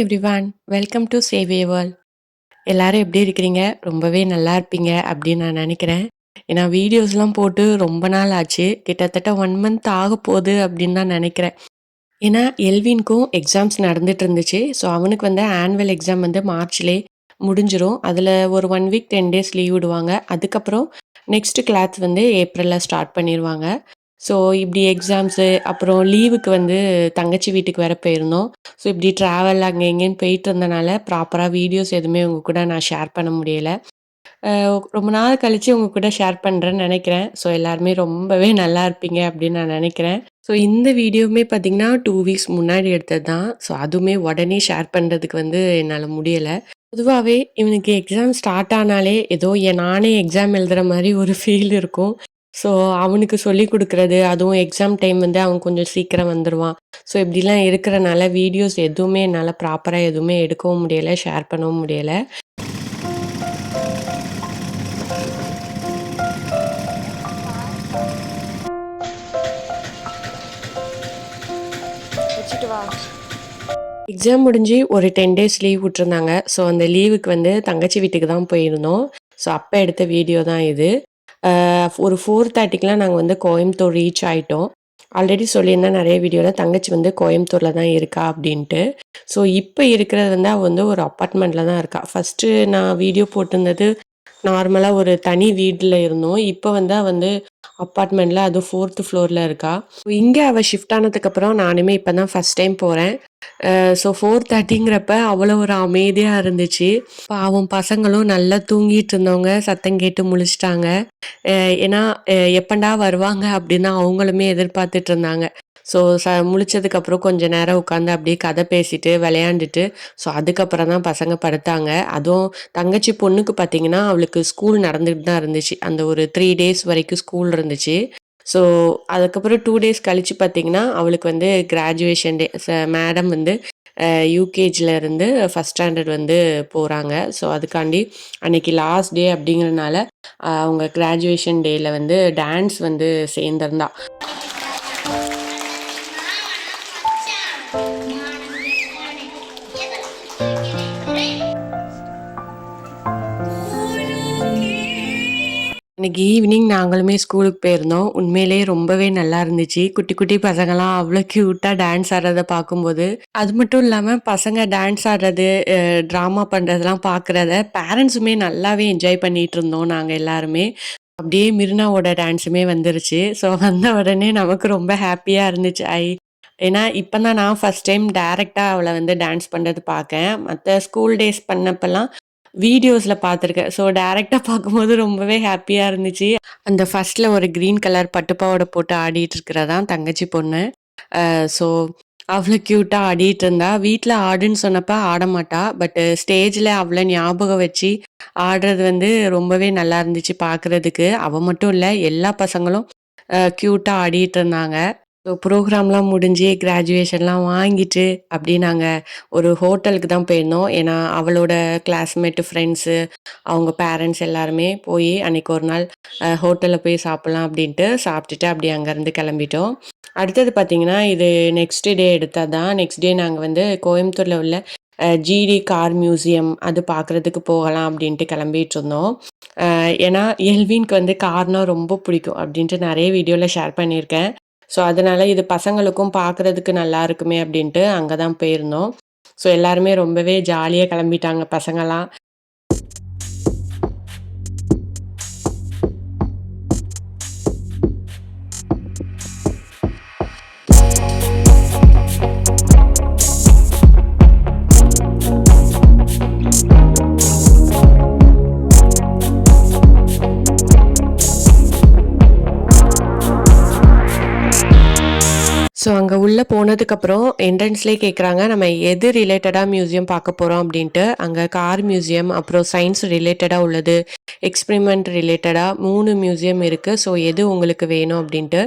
Everyone welcome to Saviya world எல்லாரும் எப்படி இருக்கிறீங்க? ரொம்பவே நல்லா இருப்பீங்க அப்படின்னு நான் நினைக்கிறேன். ஏன்னா வீடியோஸ்லாம் போட்டு ரொம்ப நாள் ஆச்சு. கிட்டத்தட்ட ஒன் மந்த் ஆக போகுது அப்படின்னு தான் நினைக்கிறேன். ஏன்னா எல்வின்க்கும் எக்ஸாம்ஸ் நடந்துட்டு இருந்துச்சு. ஸோ அவனுக்கு வந்து ஆனுவல் எக்ஸாம் வந்து மார்ச்லேயே முடிஞ்சிடும் அதில் ஒரு one week ten days leave விடுவாங்க. அதுக்கப்புறம் நெக்ஸ்ட் கிளாஸ் வந்து ஏப்ரலில் ஸ்டார்ட் பண்ணிடுவாங்க ஸோ இப்படி எக்ஸாம்ஸு அப்புறம் லீவுக்கு வந்து தங்கச்சி வீட்டுக்கு வேறு போயிருந்தோம். ஸோ இப்படி ட்ராவல் அங்கே இங்கேன்னு போயிட்டு இருந்தனால ப்ராப்பராக வீடியோஸ் எதுவுமே உங்க கூட நான் ஷேர் பண்ண முடியலை. ரொம்ப நாள் கழித்து உங்கள் கூட ஷேர் பண்ணுறேன்னு நினைக்கிறேன். ஸோ எல்லாருமே ரொம்பவே நல்லா இருப்பீங்க அப்படின்னு நான் நினைக்கிறேன். ஸோ இந்த வீடியோவுமே பார்த்தீங்கன்னா டூ வீக்ஸ் முன்னாடி எடுத்தது தான் ஸோ அதுவுமே உடனே ஷேர் பண்ணுறதுக்கு வந்து என்னால் முடியலை. பொதுவாகவே இவனுக்கு எக்ஸாம் ஸ்டார்ட் ஆனாலே ஏதோ என் நானே எக்ஸாம் எழுதுகிற மாதிரி ஒரு ஃபீல் இருக்கும். ஸோ அவனுக்கு சொல்லி கொடுக்குறது அதுவும் எக்ஸாம் டைம் வந்து அவன் கொஞ்சம் சீக்கிரம் வந்துடுவான் ஸோ இப்படிலாம் இருக்கிறனால வீடியோஸ் எதுவுமே என்னால் ப்ராப்பராக எதுவுமே எடுக்கவும் முடியலை ஷேர் பண்ணவும் முடியலை. எக்ஸாம் முடிஞ்சு ஒரு டென் டேஸ் லீவ் விட்டுருந்தாங்க. ஸோ அந்த லீவுக்கு வந்து தங்கச்சி வீட்டுக்கு தான் போயிருந்தோம். ஸோ அப்போ எடுத்த வீடியோ தான் இது. ஒரு ஃபோர் தேர்ட்டிக்கெலாம் நாங்கள் வந்து கோயம்புத்தூர் ரீச் ஆகிட்டோம் ஆல்ரெடி சொல்லியிருந்தேன் நிறைய வீடியோவில் தங்கச்சி வந்து கோயம்புத்தூரில் தான் இருக்கா அப்படின்ட்டு. ஸோ இப்போ இருக்கிறது வந்து அவள் வந்து ஒரு அப்பார்ட்மெண்ட்டில் தான் இருக்கா. ஃபஸ்ட்டு நான் வீடியோ போட்டிருந்தது நார்மலாக ஒரு தனி வீட்டில் இருந்தோம். இப்போ வந்து வந்து அப்பார்ட்மெண்ட்டில் அதுவும் ஃபோர்த்து ஃப்ளோரில் இருக்கா. இங்கே அவள் ஷிஃப்ட் ஆனதுக்கப்புறம் நானுமே இப்போ தான் ஃபஸ்ட் டைம் போகிறேன் ஸோ ஃபோர் தேர்ட்டிங்கிறப்ப அவ்வளோ ஒரு அமைதியாக இருந்துச்சு. பாவம் பசங்களும் நல்லா தூங்கிட்டு இருந்தவங்க சத்தம் கேட்டு முழிச்சிட்டாங்க. ஏன்னா எப்பண்டா வருவாங்க அப்படின்னு அவங்களுமே எதிர்பார்த்துட்டு இருந்தாங்க. ஸோ ச முழிச்சதுக்கப்புறம் கொஞ்ச நேரம் உட்காந்து அப்படியே கதை பேசிட்டு விளையாண்டுட்டு ஸோ அதுக்கப்புறம் தான் பசங்க படுத்தாங்க. அதுவும் தங்கச்சி பொண்ணுக்கு பார்த்தீங்கன்னா அவளுக்கு ஸ்கூல் நடந்துகிட்டு தான் இருந்துச்சு. அந்த ஒரு த்ரீ டேஸ் வரைக்கும் ஸ்கூல் இருந்துச்சு. ஸோ அதுக்கப்புறம் டூ டேஸ் கழித்து பார்த்தீங்கன்னா அவளுக்கு வந்து கிராஜுவேஷன் டே மேடம் வந்து யூகேஜில் இருந்து ஃபஸ்ட் ஸ்டாண்டர்ட் வந்து போகிறாங்க ஸோ அதுக்காண்டி அன்னைக்கு லாஸ்ட் டே அப்படிங்கிறனால அவங்க கிராஜுவேஷன் டேயில் வந்து டான்ஸ் வந்து சேர்ந்துருந்தா. இன்னைக்கு ஈவினிங் நாங்களுமே ஸ்கூலுக்கு போயிருந்தோம். உண்மையிலேயே ரொம்பவே நல்லா இருந்துச்சு. குட்டி குட்டி பசங்களாம் அவ்வளோ க்யூட்டாக டான்ஸ் ஆடுறத பார்க்கும்போது. அது மட்டும் இல்லாமல் பசங்க டான்ஸ் ஆடுறது ட்ராமா பண்ணுறதெல்லாம் பார்க்குறத பேரண்ட்ஸுமே நல்லாவே என்ஜாய் பண்ணிட்டு இருந்தோம் நாங்கள் எல்லாருமே. அப்படியே மிர்னாவோட டான்ஸுமே வந்துருச்சு. ஸோ வந்த உடனே நமக்கு ரொம்ப ஹாப்பியாக இருந்துச்சு. ஐ ஏன்னா இப்போ தான் நான் ஃபஸ்ட் டைம் டேரெக்டாக அவளை வந்து டான்ஸ் பண்ணுறது பார்க்கேன். மற்ற ஸ்கூல் டேஸ் பண்ணப்பெல்லாம் வீடியோஸில் பார்த்துருக்கேன் ஸோ டேரெக்டாக பார்க்கும்போது ரொம்பவே ஹாப்பியாக இருந்துச்சு. அந்த ஃபர்ஸ்ட்டில் ஒரு க்ரீன் கலர் பட்டுப்பாவோட போட்டு ஆடிட்டு இருக்கிறதான் தங்கச்சி பொண்ணு. ஸோ அவ்வளோ க்யூட்டாக ஆடிட்டு இருந்தா. வீட்டில் ஆடுன்னு சொன்னப்ப ஆட மாட்டா. பட் ஸ்டேஜில் அவ்வளோ ஞாபகம் வச்சு ஆடுறது வந்து ரொம்பவே நல்லா இருந்துச்சு பார்க்குறதுக்கு அவள் மட்டும் இல்லை எல்லா பசங்களும் க்யூட்டாக ஆடிட்டு இருந்தாங்க. ஸோ ப்ரோக்ராம்லாம் முடிஞ்சு கிராஜுவேஷன்லாம் வாங்கிட்டு அப்படி நாங்கள் ஒரு ஹோட்டலுக்கு தான் போயிருந்தோம். ஏன்னா அவளோட கிளாஸ்மேட்டு ஃப்ரெண்ட்ஸு அவங்க பேரண்ட்ஸ் எல்லாருமே போய் அன்றைக்கி ஒரு நாள் ஹோட்டலில் போய் சாப்பிட்லாம் அப்படின்ட்டு சாப்பிட்டுட்டு அப்படி அங்கேருந்து கிளம்பிட்டோம். அடுத்தது பார்த்திங்கன்னா இது நெக்ஸ்ட் டே எடுத்தால் தான் நெக்ஸ்ட் டே நாங்கள் வந்து கோயம்புத்தூரில் உள்ள ஜிடி கார் மியூசியம் அது பார்க்குறதுக்கு போகலாம் அப்படின்ட்டு கிளம்பிட்டு இருந்தோம். ஏன்னா எல்வின்க்கு வந்து கார்னால் ரொம்ப பிடிக்கும் அப்படின்ட்டு நிறைய வீடியோவில் ஷேர் பண்ணியிருக்கேன். ஸோ அதனால இது பசங்களுக்கும் பார்க்குறதுக்கு நல்லா இருக்குமே அப்படின்ட்டு அங்கே தான் போயிருந்தோம். ஸோ எல்லாருமே ரொம்பவே ஜாலியாக கிளம்பிட்டாங்க பசங்களாம் உள்ளே போனதுக்கப்புறம் என்ட்ரன்ஸ்லேயே கேட்குறாங்க நம்ம எது ரிலேட்டடாக மியூசியம் பார்க்க போகிறோம் அப்படின்ட்டு. அங்கே கார் மியூசியம் அப்புறம் சயின்ஸ் ரிலேட்டடாக உள்ளது எக்ஸ்பிரிமெண்ட் ரிலேட்டடாக மூணு மியூசியம் இருக்குது ஸோ எது உங்களுக்கு வேணும் அப்படின்ட்டு.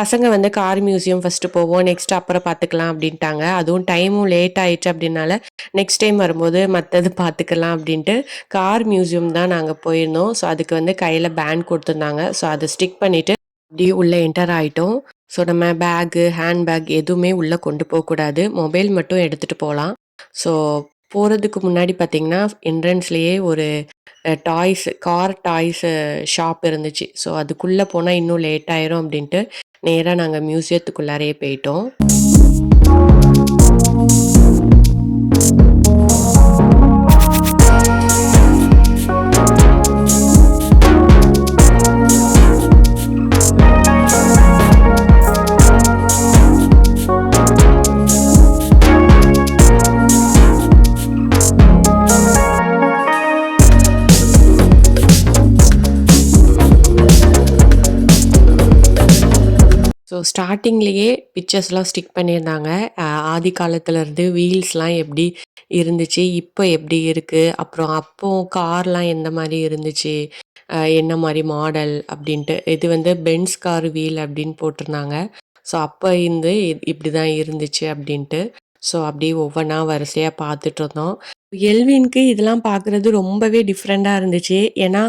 பசங்க வந்து கார் மியூசியம் ஃபஸ்ட்டு போவோம் நெக்ஸ்ட் அப்புறம் பார்த்துக்கலாம் அப்படின்ட்டாங்க. அதுவும் டைமும் லேட் ஆயிடுச்சு அப்படின்னால நெக்ஸ்ட் டைம் வரும்போது மற்றது பார்த்துக்கலாம் அப்படின்ட்டு கார் மியூசியம் தான் நாங்கள் போயிருந்தோம். ஸோ அதுக்கு வந்து கையில் பேண்ட் கொடுத்துருந்தாங்க. ஸோ அதை ஸ்டிக் பண்ணிவிட்டு அப்படியே உள்ளே என்டர் ஆகிட்டோம் ஸோ நம்ம பேகு ஹேண்ட் பேக் எதுவுமே உள்ளே கொண்டு போகக்கூடாது மொபைல் மட்டும் எடுத்துகிட்டு போகலாம் ஸோ போகிறதுக்கு முன்னாடி பார்த்தீங்கன்னா, என்ட்ரன்ஸ்லேயே ஒரு டாய்ஸ் கார் டாய்ஸு ஷாப் இருந்துச்சு. ஸோ அதுக்குள்ளே போனால் இன்னும் லேட் ஆயிரும் அப்படின்ட்டு நேராக நாங்கள் மியூசியத்துக்குள்ளாரயே போயிட்டோம். ஸ்டார்டிங்லேயே பிக்சர்ஸ்லாம் ஸ்டிக் பண்ணியிருந்தாங்க. ஆதி காலத்துலேருந்து வீல்ஸ்லாம் எப்படி இருந்துச்சு, இப்போ எப்படி இருக்குது அப்புறம் அப்போ கார்லாம் எந்த மாதிரி இருந்துச்சு, என்ன மாதிரி மாடல் அப்படின்ட்டு. இது வந்து பென்ஸ் கார் வீல் அப்படின்னு போட்டிருந்தாங்க. ஸோ அப்போ இருந்து இப்படி தான் இருந்துச்சு அப்படின்ட்டு. ஸோ அப்படியே ஒவ்வொன்றா வரிசையாக பார்த்துட்டு இருந்தோம் எல்வின்க்கு இதெல்லாம் பார்க்குறது ரொம்பவே டிஃப்ரெண்ட்டாக இருந்துச்சு. ஏன்னா,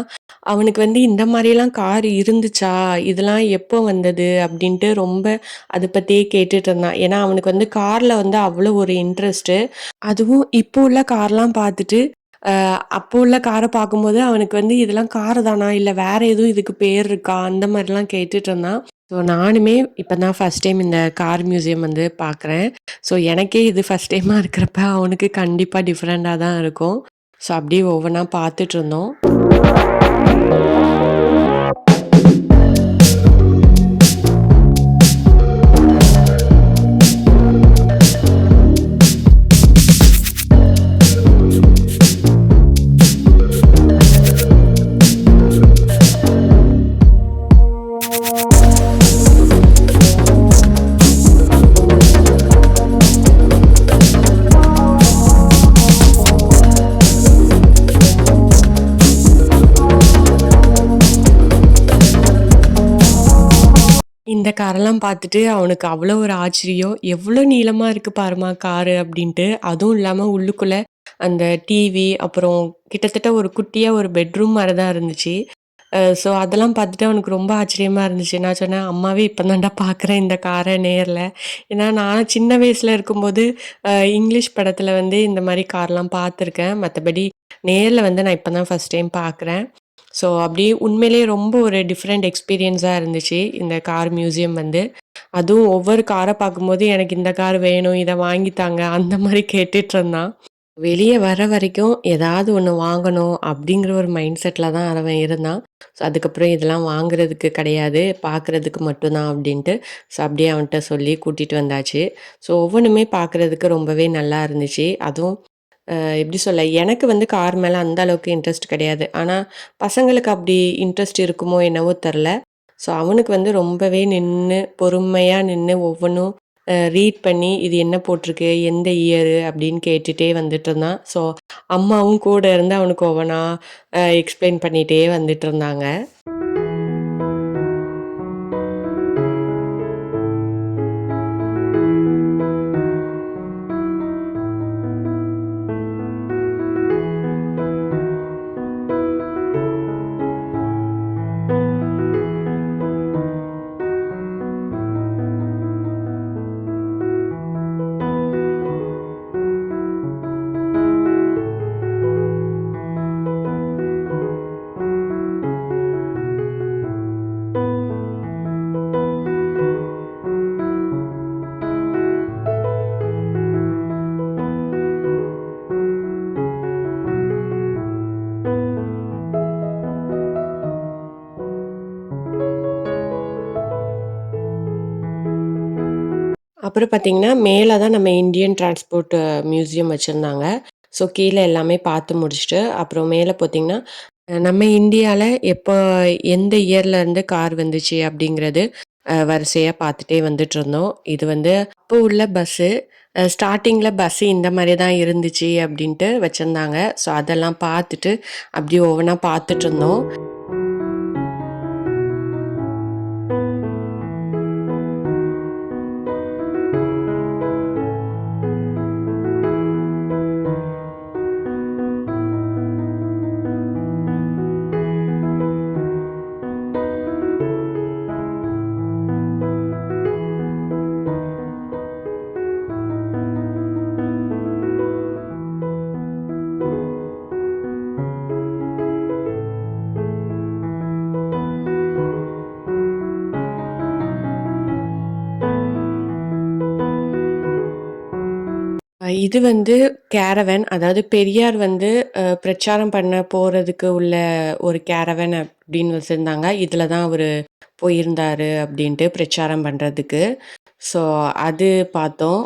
அவனுக்கு வந்து இந்த மாதிரிலாம் கார் இருந்துச்சா? இதெல்லாம் எப்போ வந்தது? அப்படின்ட்டு ரொம்ப அதை பற்றியே கேட்டுட்டு இருந்தான். ஏன்னா, அவனுக்கு வந்து காரில் வந்து அவ்வளோ ஒரு இன்ட்ரெஸ்ட்டு. அதுவும் இப்போ உள்ள கார்லாம் பார்த்துட்டு, அப்போ உள்ள காரை பார்க்கும்போது அவனுக்கு வந்து இதெல்லாம் கார் தானா? இல்லை வேற எதுவும் இதுக்கு பேர் இருக்கா? அந்த மாதிரிலாம் கேட்டுட்டு இருந்தான். ஸோ நானுமே இப்போ தான் ஃபர்ஸ்ட் டைம் இந்த கார் மியூசியம் வந்து பார்க்குறேன். ஸோ எனக்கே இது ஃபர்ஸ்ட் டைமாக இருக்கிறப்ப அவனுக்கு கண்டிப்பாக டிஃப்ரெண்ட்டாக தான் இருக்கும். ஸோ அப்படியே ஒவ்வொன்னாக பார்த்துட்டு இருந்தோம் இந்த காரெல்லாம் பார்த்துட்டு அவனுக்கு அவ்வளோ ஒரு ஆச்சரியம். "எவ்வளோ நீளமாக இருக்கு பாரும்மா காரு" அப்படின்ட்டு. அதுவும் இல்லாமல் உள்ளுக்குள்ள அந்த டிவி, அப்புறம் கிட்டத்தட்ட ஒரு குட்டியாக ஒரு பெட்ரூம் மாதிரி தான் இருந்துச்சு. ஸோ அதெல்லாம் பார்த்துட்டு அவனுக்கு ரொம்ப ஆச்சரியமாக இருந்துச்சு. நான் சொன்னேன், "அம்மாவே இப்போ தான்டா பார்க்குறேன் இந்த காரை நேரில் ஏன்னா நான் சின்ன வயசில் இருக்கும்போது, இங்கிலீஷ் படத்தில் வந்து இந்த மாதிரி கார்லாம் பார்த்துருக்கேன். மற்றபடி நேரில் வந்து நான் இப்போ தான் ஃபர்ஸ்ட் டைம் பார்க்குறேன். ஸோ அப்படியே உண்மையிலேயே ரொம்ப ஒரு டிஃப்ரெண்ட் எக்ஸ்பீரியன்ஸாக இருந்துச்சு, இந்த கார் மியூசியம் வந்து. அதுவும் ஒவ்வொரு காரை பார்க்கும்போது, "எனக்கு இந்த கார் வேணும், இதை வாங்கித்தாங்க அந்த மாதிரி கேட்டுட்டுருந்தான். வெளியே வர வரைக்கும் ஏதாவது ஒன்று வாங்கணும் அப்படிங்கிற ஒரு மைண்ட் செட்டில் தான் அவன் இருந்தான். ஸோ அதுக்கப்புறம் இதெல்லாம் வாங்குறதுக்கு கிடையாது, பார்க்குறதுக்கு மட்டும்தான் அப்படின்ட்டு, ஸோ அப்படியே அவன்கிட்ட சொல்லி கூட்டிகிட்டு வந்தாச்சு. ஸோ ஒவ்வொன்றுமே பார்க்குறதுக்கு ரொம்பவே நல்லா இருந்துச்சு. அதுவும் எப்படி சொல்ல, எனக்கு வந்து கார் மேலே அந்த அளவுக்கு இன்ட்ரெஸ்ட் கிடையாது. ஆனால் பசங்களுக்கு அப்படி இன்ட்ரெஸ்ட் இருக்குமோ என்னவோ தெரில ஸோ அவனுக்கு வந்து ரொம்பவே நின்று பொறுமையாக நின்று ஒவ்வொன்றும் ரீட் பண்ணி, "இது என்ன போட்டிருக்கு? எந்த இயரு?" அப்படின்னு கேட்டுட்டே வந்துட்டுருந்தான். ஸோ அம்மாவும் கூட இருந்து அவனுக்கு ஒவ்வொன்றா எக்ஸ்பிளைன் எக்ஸ்ப்ளைன் வந்துட்டு இருந்தாங்க அப்புறம் பார்த்தீங்கன்னா, மேலே தான் நம்ம இந்தியன் டிரான்ஸ்போர்ட் மியூசியம் வச்சுருந்தாங்க. ஸோ கீழே எல்லாமே பார்த்து முடிச்சுட்டு, அப்புறம் மேலே பார்த்தீங்கன்னா, நம்ம இந்தியாவில் எப்போ எந்த இயர்லேருந்து கார் வந்துச்சு அப்படிங்கிறது வரிசையாக பார்த்துட்டே வந்துட்டு இருந்தோம். இது வந்து அப்போ உள்ள பஸ்ஸு. ஸ்டார்டிங்கில் பஸ்ஸு இந்த மாதிரி தான் இருந்துச்சு அப்படின்ட்டு வச்சுருந்தாங்க. ஸோ அதெல்லாம் பார்த்துட்டு, அப்படியே ஒவ்வொன்றா பார்த்துட்டு இருந்தோம். இது வந்து கேரவன். அதாவது பெரியார் வந்து பிரச்சாரம் பண்ண போறதுக்கு உள்ள ஒரு கேரவன் அப்படின்னு வச்சுருந்தாங்க இதில் தான் அவர் போயிருந்தாரு அப்படின்ட்டு பிரச்சாரம் பண்ணுறதுக்கு ஸோ அது பார்த்தோம்.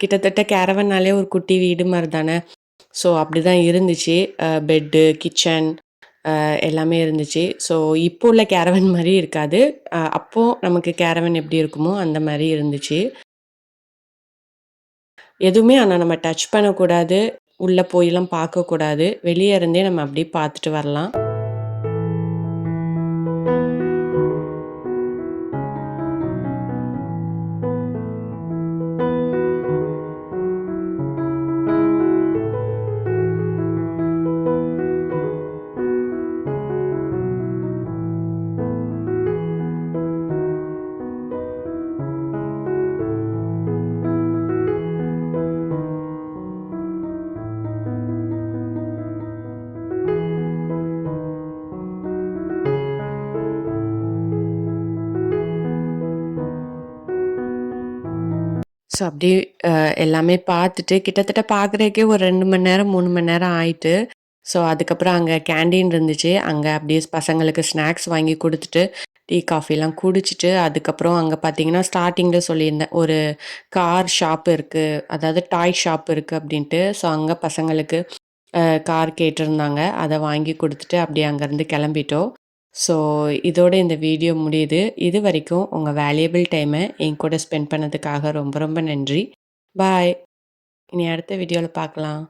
கிட்டத்தட்ட கேரவன்னாலே ஒரு குட்டி வீடு மாதிரி தானே. ஸோ அப்படிதான் இருந்துச்சு. பெட்டு, கிச்சன் எல்லாமே இருந்துச்சு. ஸோ இப்போ உள்ள கேரவன் மாதிரி இருக்காது. அப்போது நமக்கு கேரவன் எப்படி இருக்குமோ அந்த மாதிரி இருந்துச்சு. எதுவுமே ஆனால் நம்ம டச் பண்ணக்கூடாது. உள்ளே போயெல்லாம் பார்க்கக்கூடாது. வெளியே இருந்தே நம்ம அப்படியே பார்த்துட்டு வரலாம். ஸோ அப்படியே எல்லாமே பார்த்துட்டு கிட்டத்தட்ட பார்க்குறதுக்கே ஒரு ரெண்டு மணி நேரம், மூணு மணி நேரம் ஆயிட்டு. ஸோ அதுக்கப்புறம் அங்கே கேண்டீன் இருந்துச்சு. அங்கே அப்படியே பசங்களுக்கு ஸ்நாக்ஸ் வாங்கி கொடுத்துட்டு டீ, காஃபிலாம் குடிச்சிட்டு, அதுக்கப்புறம் அங்கே பார்த்தீங்கன்னா, ஸ்டார்டிங்கில் சொல்லியிருந்தேன். ஒரு கார் ஷாப் இருக்குது அதாவது டாய் ஷாப் இருக்குது அப்படின்ட்டு. ஸோ அங்கே பசங்களுக்கு கார் கேட்டிருந்தாங்க. அதை வாங்கி கொடுத்துட்டு அப்படியே அங்கேருந்து கிளம்பிட்டோம். ஸோ இதோட இந்த வீடியோ முடியுது. இது வரைக்கும் உங்கள் வேல்யூபிள் டைமை என் கூட ஸ்பெண்ட் பண்ணதுக்காக ரொம்ப ரொம்ப நன்றி. பாய். இனி அடுத்த வீடியோவில் பார்க்கலாம்.